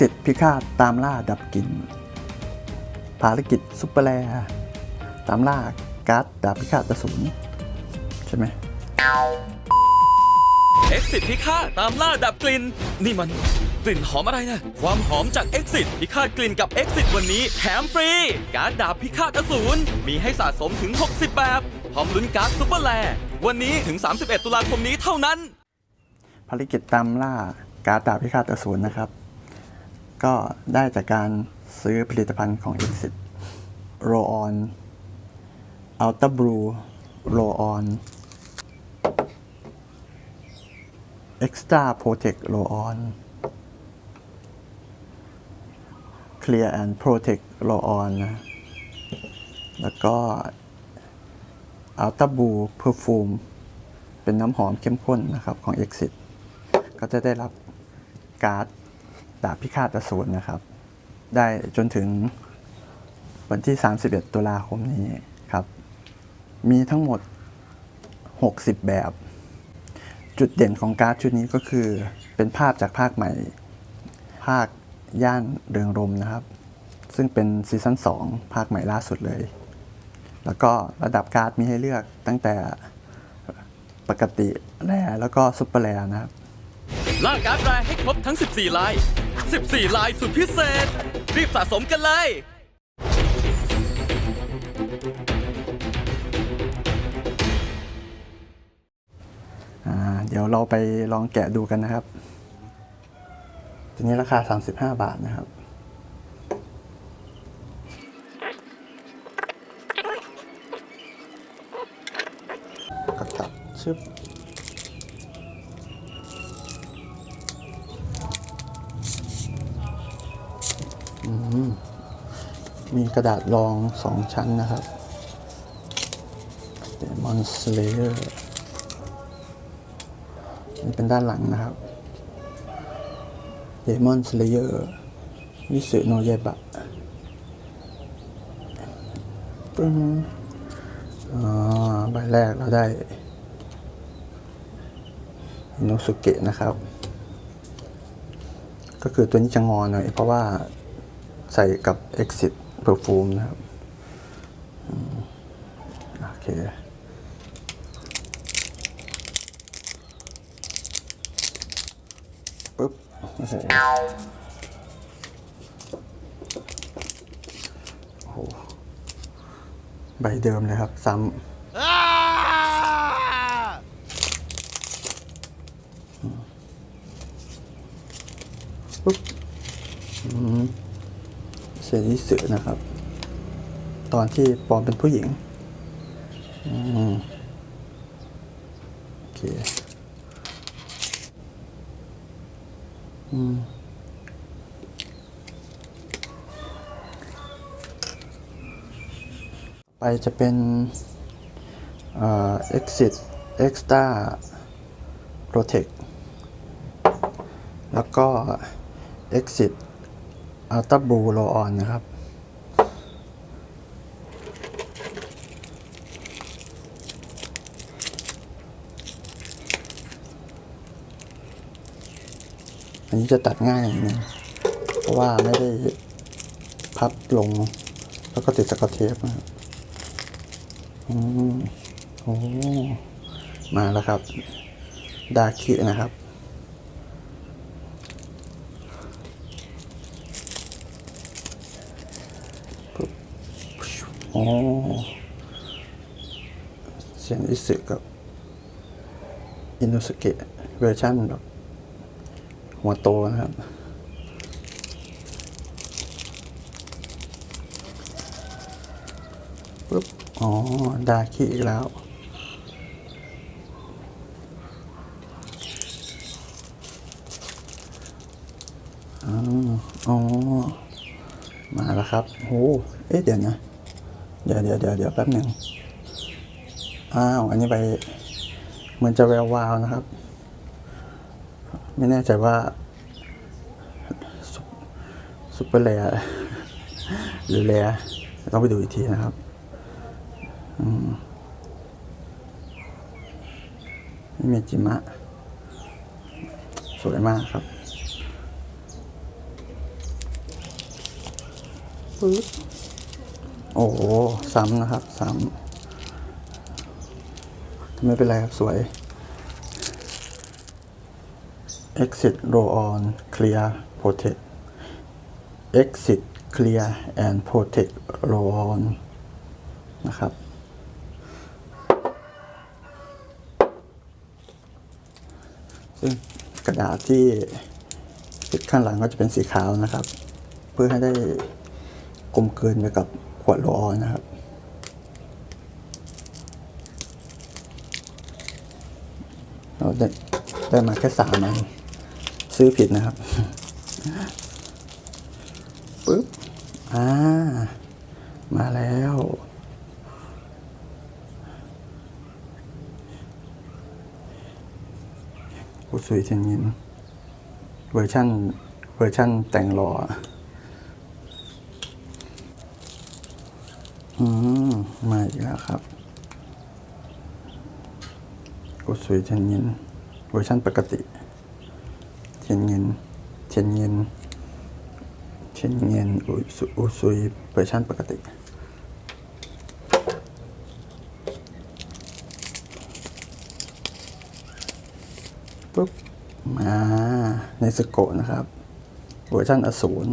Exit พิฆาตตามล่าดับกลิ่น ภารกิจซุปเปอร์แลร์ตามล่าการ์ดดาบพิฆาตอสูรใช่ไหม Exit พิฆาตตามล่าดับกลิ่น นี่มันกลิ่นหอมอะไรนะ ความหอมจาก Exit พิฆาตกลิ่นกับ Exit วันนี้แถมฟรี การ์ดดาบพิฆาตอสูรมีให้สะสมถึง 60 แบบ พร้อมลุ้นการ์ดซุปเปอร์แลร์วันนี้ถึง 31 ตุลาคมนี้เท่านั้น ภารกิจตามล่าการ์ดดาบพิฆาตอสูรนะครับ ก็ได้จากการซื้อผลิตภัณฑ์ของ Exit Roll On Ultra Blue Roll On Extra Protect Roll On Clear and Protect Roll On นะแล้วก็ Ultra Blue Perfume เป็นน้ำหอมเข้มข้นนะครับของ Exit ก็จะได้รับการ์ด ดาบพิฆาตอสูรนะครับ ได้จนถึงวันที่ 31 ตุลาคมนี้ครับ มีทั้งหมด 60 แบบ จุดเด่นของการ์ดชุดนี้ก็คือ เป็นภาพจากภาคใหม่ ภาคย่านเรืองรมนะครับ ซึ่งเป็นซีซั่น2ภาคใหม่ล่าสุดเลย แล้วก็ระดับการ์ดมีให้เลือกตั้งแต่ปกติแร่แล้วก็ซุปเปอร์แร่นะครับ ล่าการ์ดแรให้ครบทั้ง 14 ลาย 14 ลายสุดพิเศษ รีบสะสมกันเลย อ่า เดี๋ยวเราไปลองแกะดูกันนะครับทีนี้ราคา 35 บาทนะครับก็ตัดชึบ มีกระดาษรองสองชั้นนะครับ Demon Slayer นี่เป็นด้านหลังนะครับ Demon Slayer วิสุโนยบะปึ้งอ่าใบแรกเราได้อิโนสุเกะนะครับ ก็คือตัวนี้จะงอหน่อยเพราะว่าใส่กับ Exit Perfume นะครับโอเคปุ๊บโอ้โหโอ้โหใบเดิมเลยครับ ซ้ำปุ๊บอืม เซริสึนะครับ ตอนที่ปอมเป็นผู้หญิงอโอเคอืมไปจะเป็นเอ่อ exit extra protect แล้วก็ exit ultra blue roll on นะครับ อันนี้จะตัดง่ายอย่างนึงเพราะว่าไม่ได้พับลง แล้วก็ติดสกอตเทปนะครับอืมโอ้มาแล้วครับ ดาคินะครับ โอ้เสียงอิสึกับ อินโนสเกะเวอร์ชันแบบหัวโตนะครับปุ๊บ อ๋อ ดาคิอีกแล้วอ๋ออ๋อ มาแล้วครับโอ้เอ๊ะ เดี๋ยวนะ เดี๋ยวเดี๋ยวเดี๋ยวเดี๋ยวแป๊บหนึ่งอ้าว อันนี้ไปเหมือนจะแวววาวนะครับ ไม่แน่ใจว่าซุปซุปเปอร์แลร์หรือแลร์ต้องไปดูอีกทีนะครับอืมนี่เมจิมะ สวยมากครับปึ๊บ โอ้โหซ้ำนะครับซ้ำไม่เป็นไรครับ สวย exit roll on clear protect exit clear and protect roll on นะครับ ซึ่งกระดาษที่ติดข้างหลังก็จะเป็นสีขาวนะครับ เพื่อให้ได้กลมกลืนไปกับ วดโลออนนะครับ เราได้ได้มาแค่สามอันซื้อผิดนะครับปึ๊บอ่า มาแล้วอุซุยเทียนยินเวอร์ชั่นเวอร์ชั่นแต่งหล่อ อืมมาอีกแล้วครับอุซุยเทียนยินเวอร์ชันปกติ เทียนยินเทียนยินเทียนยินอุซุอุซุยเวอร์ชันปกติปุ๊บมาในสโกนะครับ เวอร์ชันอสูร